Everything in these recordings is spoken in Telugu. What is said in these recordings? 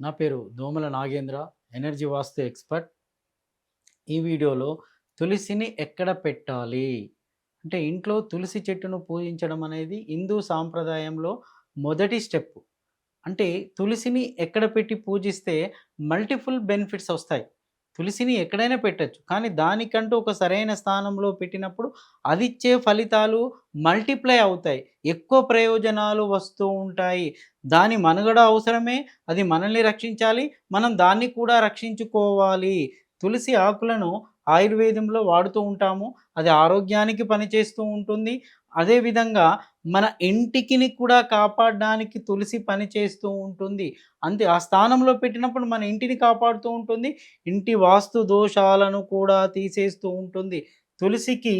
నా పేరు దోమల నాగేంద్ర ఎనర్జీ వాస్తు ఎక్స్పర్ట్ ఈ వీడియోలో తులసిని ఎక్కడ పెట్టాలి? అంటే ఇంట్లో తులసి చెట్టును పూజించడం అనేది హిందూ సాంప్రదాయంలో మొదటి స్టెప్ అంటే తులసిని ఎక్కడ పెట్టి పూజిస్తే మల్టిపుల్ బెనిఫిట్స్ వస్తాయి. తులసిని ఎక్కడైనా పెట్టచ్చు. కానీ దానికంటూ ఒక సరైన స్థానంలో పెట్టినప్పుడు అది ఇచ్చే ఫలితాలు మల్టిప్లై అవుతాయి. ఎక్కువ ప్రయోజనాలు వస్తూ ఉంటాయి. దాని మనుగడ అవసరమే. అది మనల్ని రక్షించాలి. మనం దాన్ని కూడా రక్షించుకోవాలి. తులసి ఆకులను ఆయుర్వేదంలో వాడుతూ ఉంటాము. అది ఆరోగ్యానికి పనిచేస్తూ ఉంటుంది. అదేవిధంగా మన ఇంటికిని కూడా కాపాడడానికి తులసి పని చేస్తూ ఉంటుంది. అంతే ఆ స్థానంలో పెట్టినప్పుడు మన ఇంటిని కాపాడుతూ ఉంటుంది. ఇంటి వాస్తు దోషాలను కూడా తీసేస్తూ ఉంటుంది. తులసికి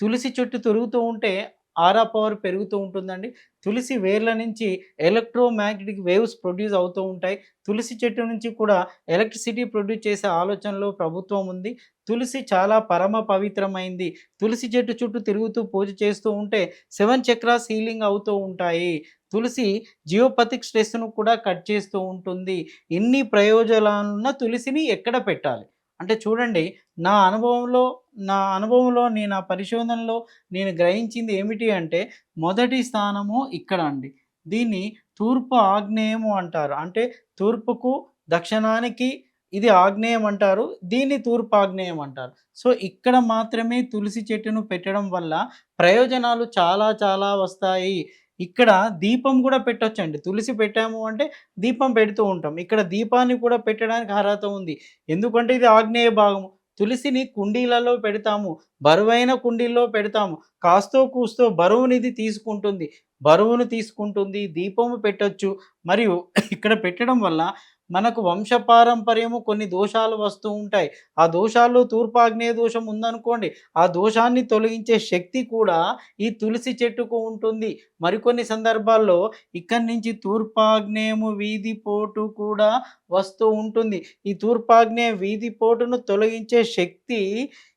తులసి చెట్టు తిరుగుతూ ఉంటే ఆరా పవర్ పెరుగుతూ ఉంటుందండి. తులసి వేర్ల నుంచి ఎలక్ట్రోమ్యాగ్నెటిక్ వేవ్స్ ప్రొడ్యూస్ అవుతూ ఉంటాయి. తులసి చెట్టు నుంచి కూడా ఎలక్ట్రిసిటీ ప్రొడ్యూస్ చేసే ఆలోచనలో ప్రభుత్వం ఉంది. తులసి చాలా పరమ పవిత్రమైంది. తులసి చెట్టు చుట్టూ తిరుగుతూ పూజ చేస్తూ ఉంటే సెవెన్ చక్రాస్ హీలింగ్ అవుతూ ఉంటాయి. తులసి జియోపతిక్ స్ట్రెస్ను కూడా కట్ చేస్తూ ఉంటుంది. ఎన్ని ప్రయోజనాలున్న తులసిని ఎక్కడ పెట్టాలి? అంటే చూడండి నా అనుభవంలో నా అనుభవంలో నేను ఆ పరిశోధనలో నేను గ్రహించింది ఏమిటి అంటే మొదటి స్థానము ఇక్కడ అండి. దీన్ని తూర్పు ఆగ్నేయము అంటారు. అంటే తూర్పుకు దక్షిణానికి ఇది ఆగ్నేయం అంటారు దీన్ని తూర్పు ఆగ్నేయం అంటారు. సో ఇక్కడ మాత్రమే తులసి చెట్టును పెట్టడం వల్ల ప్రయోజనాలు చాలా చాలా వస్తాయి. ఇక్కడ దీపం కూడా పెట్టొచ్చండి. తులసి పెట్టాము అంటే దీపం పెడుతూ ఉంటాం. ఇక్కడ దీపాన్ని కూడా పెట్టడానికి అర్హత ఉంది. ఎందుకంటే ఇది ఆగ్నేయ భాగము. తులసిని కుండీలలో పెడతాము. బరువైన కుండీల్లో పెడతాము. కాస్తో కూస్తో బరువునిది తీసుకుంటుంది. బరువును తీసుకుంటుంది దీపము పెట్టొచ్చు. మరియు ఇక్కడ పెట్టడం వల్ల మనకు వంశపారంపర్యము కొన్ని దోషాలు వస్తూ ఉంటాయి. ఆ దోషాల్లో తూర్పాగ్నేయ దోషం ఉందనుకోండి ఆ దోషాన్ని తొలగించే శక్తి కూడా ఈ తులసి చెట్టుకు ఉంటుంది. మరికొన్ని సందర్భాల్లో ఇక్కడి నుంచి తూర్పాగ్నేయము వీధి పోటు కూడా వస్తూ ఉంటుంది. ఈ తూర్పాగ్నేయ వీధి పోటును తొలగించే శక్తి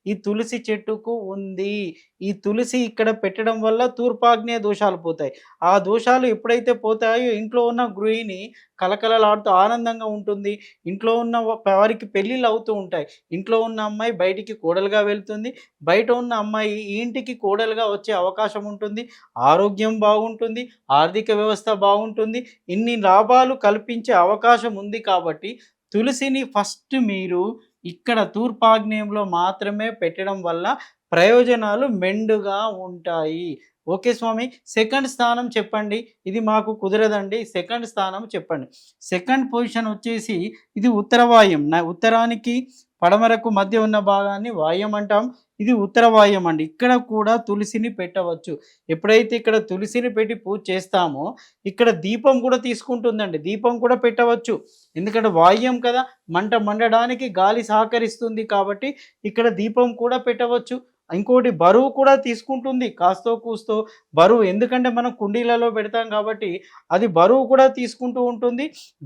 ఈ తులసి చెట్టుకు ఉంది. ఈ తులసి ఇక్కడ పెట్టడం వల్ల తూర్పాగ్నేయ దోషాలు పోతాయి. ఆ దోషాలు ఎప్పుడైతే పోతాయో ఇంట్లో ఉన్న గృహిణి కలకలలాడుతూ ఆనందంగా ఉంటుంది. ఇంట్లో ఉన్న వారికి పెళ్ళిళ్ళు అవుతూ ఉంటాయి. ఇంట్లో ఉన్న అమ్మాయి బయటికి కోడలుగా వెళ్తుంది. బయట ఉన్న అమ్మాయి ఇంటికి కోడలుగా వచ్చే అవకాశం ఉంటుంది. ఆరోగ్యం బాగుంటుంది. ఆర్థిక వ్యవస్థ బాగుంటుంది. ఇన్ని లాభాలు కల్పించే అవకాశం ఉంది కాబట్టి తులసిని ఫస్ట్ మీరు ఇక్కడ తూర్పాగ్నేయంలో మాత్రమే పెట్టడం వల్ల ప్రయోజనాలు మెండుగా ఉంటాయి. ఓకే స్వామి సెకండ్ స్థానం చెప్పండి. ఇది మాకు కుదరదండి. సెకండ్ స్థానం చెప్పండి. సెకండ్ పొజిషన్ వచ్చేసి ఇది ఉత్తరవాయం. నా ఉత్తరానికి పడమరకు మధ్య ఉన్న భాగాన్ని వాయం అంటాం. ఇది ఉత్తర వాయం అండి. ఇక్కడ కూడా తులసిని పెట్టవచ్చు. ఎప్పుడైతే ఇక్కడ తులసిని పెట్టి పూజ చేస్తామో ఇక్కడ దీపం కూడా తీసుకుంటుందండి. దీపం కూడా పెట్టవచ్చు. ఎందుకంటే వాయం కదా మంట మండడానికి గాలి సహకరిస్తుంది కాబట్టి ఇక్కడ దీపం కూడా పెట్టవచ్చు. ఇంకోటి బరువు కూడా తీసుకుంటుంది కాస్తో కూస్తో. బరువు ఎందుకంటే మనం కుండీలలో పెడతాం కాబట్టి అది బరువు కూడా తీసుకుంటూ ఉంటుంది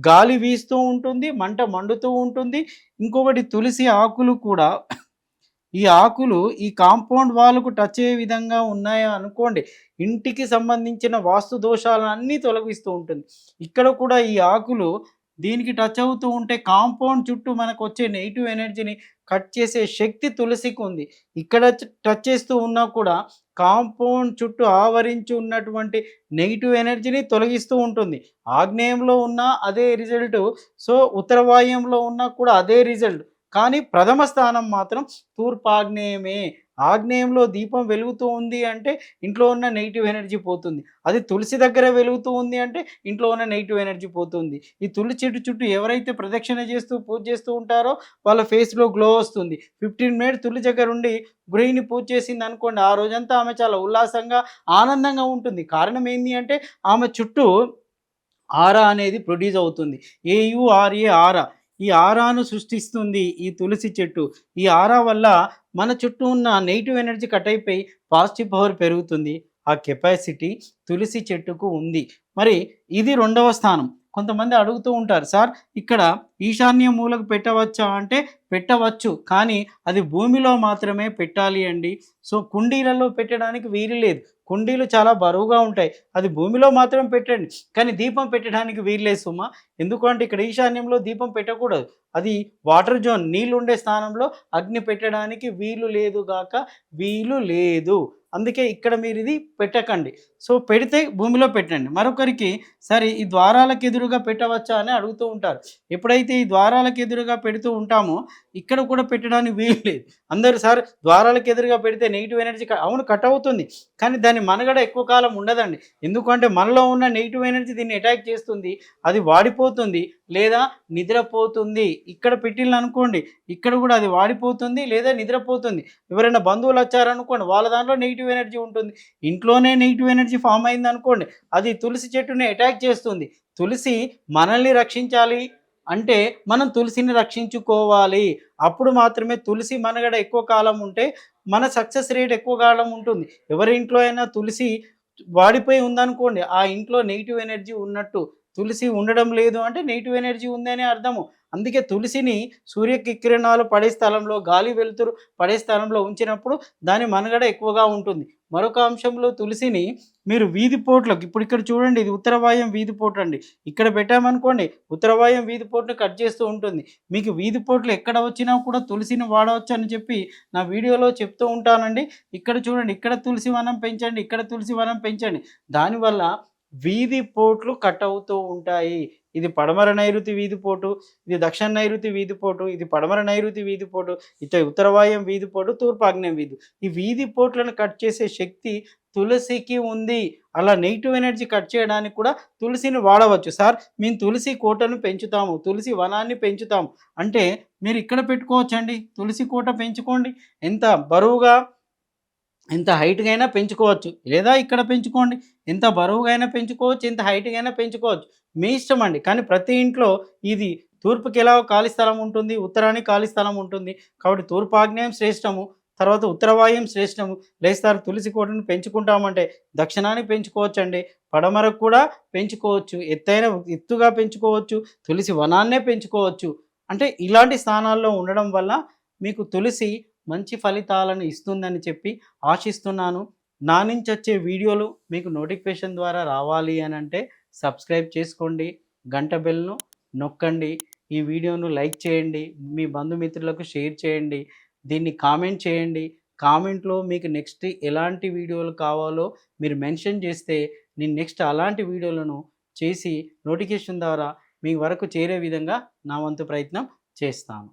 గాలి వీస్తూ ఉంటుంది మంట మండుతూ ఉంటుంది. ఇంకొకటి తులసి ఆకులు కూడా. ఈ ఆకులు ఈ కాంపౌండ్ వాళ్ళకు టచ్ అయ్యే విధంగా ఉన్నాయా అనుకోండి ఇంటికి సంబంధించిన వాస్తు దోషాలన్నీ తొలగిస్తూ ఉంటుంది. ఇక్కడ కూడా ఈ ఆకులు దీనికి టచ్ అవుతూ ఉంటే కాంపౌండ్ చుట్టూ మనకు వచ్చే నెగిటివ్ ఎనర్జీని కట్ చేసే శక్తి తులసికి ఉంది. ఇక్కడ టచ్ చేస్తూ ఉన్నా కూడా కాంపౌండ్ చుట్టూ ఆవరించి ఉన్నటువంటి నెగిటివ్ ఎనర్జీని తొలగిస్తూ ఉంటుంది. ఆగ్నేయంలో ఉన్న అదే రిజల్ట్ సో ఉత్తరవాయంలో ఉన్నా కూడా అదే రిజల్ట్ కానీ ప్రథమ స్థానం మాత్రం తూర్పాగ్నేయమే. ఆగ్నేయంలో దీపం వెలుగుతూ ఉంది అంటే ఇంట్లో ఉన్న నెగిటివ్ ఎనర్జీ పోతుంది. అది తులసి దగ్గర వెలుగుతూ ఉంది అంటే ఇంట్లో ఉన్న నెగిటివ్ ఎనర్జీ పోతుంది. ఈ తులసి చెట్టు చుట్టూ ఎవరైతే ప్రదక్షిణ చేస్తూ పూజ చేస్తూ ఉంటారో వాళ్ళ ఫేస్లో గ్లో వస్తుంది. ఫిఫ్టీన్ మినిట్స్ తులసి దగ్గర ఉండి గృహిణి పూజ చేసింది అనుకోండి ఆ రోజంతా ఆమె చాలా ఉల్లాసంగా ఆనందంగా ఉంటుంది. కారణం ఏంటి అంటే ఆమె చుట్టూ ఆరా అనేది ప్రొడ్యూస్ అవుతుంది. ఏయుఆర్ఏ ఆరా. ఈ ఆరాను సృష్టిస్తుంది ఈ తులసి చెట్టు. ఈ ఆరా వల్ల మన చుట్టూ ఉన్న నెగిటివ్ ఎనర్జీ కట్ అయిపోయి పాజిటివ్ పవర్ పెరుగుతుంది. ఆ కెపాసిటీ తులసి చెట్టుకు ఉంది. మరి ఇది రెండవ స్థానం. కొంతమంది అడుగుతూ ఉంటారు సార్ ఇక్కడ ఈశాన్య మూలకు పెట్టవచ్చా? అంటే పెట్టవచ్చు కానీ అది భూమిలో మాత్రమే పెట్టాలి అండి. సో కుండీలలో పెట్టడానికి వీలు లేదు. కుండీలు చాలా బరువుగా ఉంటాయి. అది భూమిలో మాత్రం పెట్టండి కానీ దీపం పెట్టడానికి వీల్లేదు సుమా. ఎందుకంటే ఇక్కడ ఈశాన్యంలో దీపం పెట్టకూడదు. అది వాటర్ జోన్ నీళ్ళు ఉండే స్థానంలో అగ్ని పెట్టడానికి వీలు లేదు గాక వీలు లేదు. అందుకే ఇక్కడ మీరు ఇది పెట్టకండి. సో పెడితే భూమిలో పెట్టండి. మరొకరికి సరే ఈ ద్వారాలకు ఎదురుగా పెట్టవచ్చా అని అడుగుతూ ఉంటారు. ఎప్పుడైతే ఈ ద్వారాలకు ఎదురుగా పెడుతూ ఉంటామో ఇక్కడ కూడా పెట్టడానికి వీలు లేదు. అందరూ సార్ ద్వారాలకు ఎదురుగా పెడితే నెగిటివ్ ఎనర్జీ అవును కట్ అవుతుంది. కానీ దాని మనగడ ఎక్కువ కాలం ఉండదండి. ఎందుకంటే మనలో ఉన్న నెగిటివ్ ఎనర్జీ దీన్ని అటాక్ చేస్తుంది. అది వాడిపోతుంది. లేదా నిద్రపోతుంది. ఇక్కడ పెట్టిల్లు అనుకోండి. ఇక్కడ కూడా అది వాడిపోతుంది లేదా నిద్రపోతుంది. ఎవరైనా బంధువులు వచ్చారనుకోండి వాళ్ళ దాంట్లో నెగిటివ్ ఎనర్జీ ఉంటుంది. ఇంట్లోనే నెగిటివ్ ఎనర్జీ ఫామ్ అయింది అనుకోండి అది తులసి చెట్టుని అటాక్ చేస్తుంది. తులసి మనల్ని రక్షించాలి అంటే మనం తులసిని రక్షించుకోవాలి. అప్పుడు మాత్రమే తులసి మనగడ ఎక్కువ కాలం ఉంటే మన సక్సెస్ రేట్ ఎక్కువ కాలం ఉంటుంది. ఎవరి ఇంట్లో అయినా తులసి వాడిపోయి ఉందనుకోండి ఆ ఇంట్లో నెగిటివ్ ఎనర్జీ ఉన్నట్టు తులసి ఉండడం లేదు అంటే నెగిటివ్ ఎనర్జీ ఉందని అర్థము. అందుకే తులసిని సూర్యకిరణాలు పడే స్థలంలో గాలి వెలుతురు పడే స్థలంలో ఉంచినప్పుడు దాని మనుగడ ఎక్కువగా ఉంటుంది. మరొక అంశంలో తులసిని మీరు వీధి పోట్లకు ఇప్పుడు ఇక్కడ చూడండి ఇది ఉత్తరవాయం వీధి పోటు అండి. ఇక్కడ పెట్టామనుకోండి ఉత్తరవాయం వీధి పోటును కట్ చేస్తూ ఉంటుంది. మీకు వీధి పోట్లు ఎక్కడ వచ్చినా కూడా తులసిని వాడవచ్చు అని చెప్పి నా వీడియోలో చెప్తూ ఉంటానండి. ఇక్కడ చూడండి ఇక్కడ తులసి వనం పెంచండి ఇక్కడ తులసి వనం పెంచండి. దానివల్ల వీధి పోట్లు కట్ అవుతూ ఉంటాయి. ఇది పడమర నైరుతి వీధి పోటు ఇది దక్షిణ నైరుతి వీధి పోటు ఇది పడమర నైరుతి వీధి పోటు ఇత ఉత్తరవాయం వీధి పోటు తూర్పు ఆగ్నేయం వీధి. ఈ వీధి పోట్లను కట్ చేసే శక్తి తులసికి ఉంది. అలా నెగిటివ్ ఎనర్జీ కట్ చేయడానికి కూడా తులసిని వాడవచ్చు. సార్ మేము తులసి కోటను పెంచుతాము. తులసి వనాన్ని పెంచుతాము. అంటే మీరు ఇక్కడ పెట్టుకోవచ్చండి. తులసి కోట పెంచుకోండి. ఎంత బరువుగా ఎంత హైట్గా అయినా పెంచుకోవచ్చు. లేదా ఇక్కడ పెంచుకోండి. ఎంత బరువుగా అయినా పెంచుకోవచ్చు. ఎంత హైట్గా అయినా పెంచుకోవచ్చు. మీ ఇష్టం అండి. కానీ ప్రతి ఇంట్లో ఇది తూర్పుకి ఎలా ఖాళీ స్థలం ఉంటుంది ఉత్తరానికి ఖాళీ స్థలం ఉంటుంది. కాబట్టి తూర్పు ఆగ్నేయం శ్రేష్టము తర్వాత ఉత్తరవాయం శ్రేష్టము లేస్తారు తులసి కోటను పెంచుకుంటామంటే దక్షిణాన్ని పెంచుకోవచ్చు అండి పడమరకు కూడా పెంచుకోవచ్చు. ఎత్తైన ఎత్తుగా పెంచుకోవచ్చు. తులసి వనాన్నే పెంచుకోవచ్చు. అంటే ఇలాంటి స్థానాల్లో ఉండడం వల్ల మీకు తులసి మంచి ఫలితాలను ఇస్తుందని చెప్పి ఆశిస్తున్నాను. నా నుంచి వచ్చే వీడియోలు మీకు నోటిఫికేషన్ ద్వారా రావాలి అని అంటే సబ్స్క్రైబ్ చేసుకోండి గంట బెల్ను నొక్కండి ఈ వీడియోను లైక్ చేయండి మీ బంధుమిత్రులకు షేర్ చేయండి దీన్ని కామెంట్ చేయండి. కామెంట్లో మీకు నెక్స్ట్ ఎలాంటి వీడియోలు కావాలో మీరు మెన్షన్ చేస్తే నేను నెక్స్ట్ అలాంటి వీడియోలను చేసి నోటిఫికేషన్ ద్వారా మీ వరకు చేరే విధంగా నా వంతు ప్రయత్నం చేస్తాను.